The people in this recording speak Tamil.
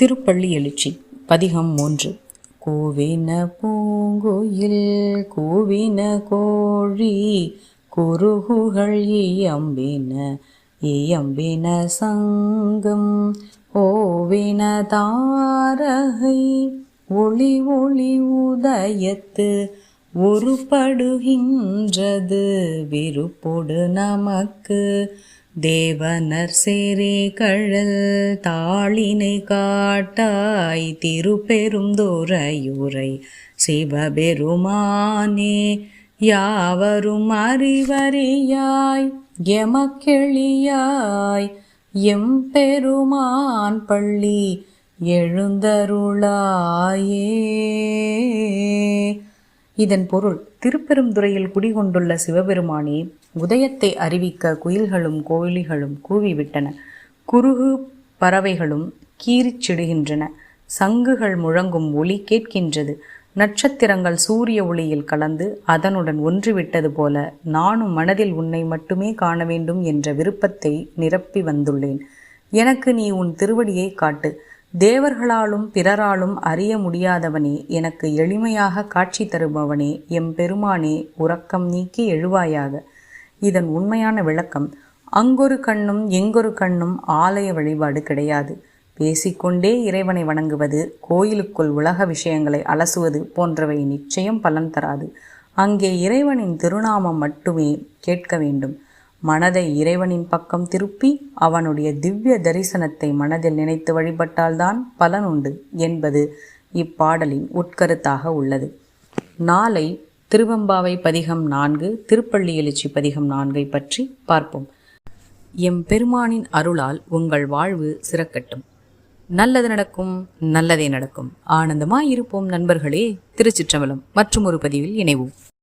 திருப்பள்ளி எழுச்சி பதிகம் மூன்று. கூவின பூங்குயில் கூவின கோழி குருகுகள் இயம்பின இயம்பின சங்கம் ஓவின தாரகை ஒளி ஒளி உதயத்து உருப்படுகின்றது விருப்பொடு நமக்கு தேவனர் சேரே கழல் தாளினை காட்டாய் திருப்பெரும் துறையுரை சிவபெருமானே யாவரும் அறிவறியாய் எமக்கெளியாய் எம்பெருமான் பள்ளி எழுந்தருளாயே. இதன் பொருள் திருப்பெருந்துறையில் குடிகொண்டுள்ள சிவபெருமானே உதயத்தை அறிவிக்க குயில்களும் கோழிகளும் கூவிவிட்டன. குருகு பறவைகளும் கீறிச்சிடுகின்றன. சங்குகள் முழங்கும் ஒளி கேட்கின்றது. நட்சத்திரங்கள் சூரிய ஒளியில் கலந்து அதனுடன் ஒன்றுவிட்டது போல நானும் மனதில் உன்னை மட்டுமே காண வேண்டும் என்ற விருப்பத்தை நிரப்பி வந்துள்ளேன். எனக்கு நீ உன் திருவடியை காட்டு. தேவர்களாலும் பிறராலும் அறிய முடியாதவனே எனக்கு எளிமையாக காட்சி தருபவனே எம் பெருமானே உறக்கம் நீக்கி எழுவாயாக. இதன் உண்மையான விளக்கம் அங்கொரு கண்ணும் எங்கொரு கண்ணும் ஆலய வழிபாடு கிடையாது. பேசிக்கொண்டே இறைவனை வணங்குவது கோயிலுக்குள் உலக விஷயங்களை அலசுவது போன்றவை நிச்சயம் பலன் தராது. அங்கே இறைவனின் திருநாமம் மட்டுமே கேட்க வேண்டும். மனதை இறைவனின் பக்கம் திருப்பி அவனுடைய திவ்ய தரிசனத்தை மனதில் நினைத்து வழிபட்டால்தான் பலன் உண்டு என்பது இப்பாடலின் உட்கருத்தாக உள்ளது. நாளை திருவம்பாவை பதிகம் நான்கு திருப்பள்ளி எழுச்சி பதிகம் நான்கை பற்றி பார்ப்போம். எம் பெருமானின் அருளால் உங்கள் வாழ்வு சிறக்கட்டும். நல்லது நடக்கும் நல்லதே நடக்கும். ஆனந்தமாய் இருப்போம் நண்பர்களே. திருச்சிற்றம்பலம். மற்றும் ஒரு பதிவில் இணைவோம்.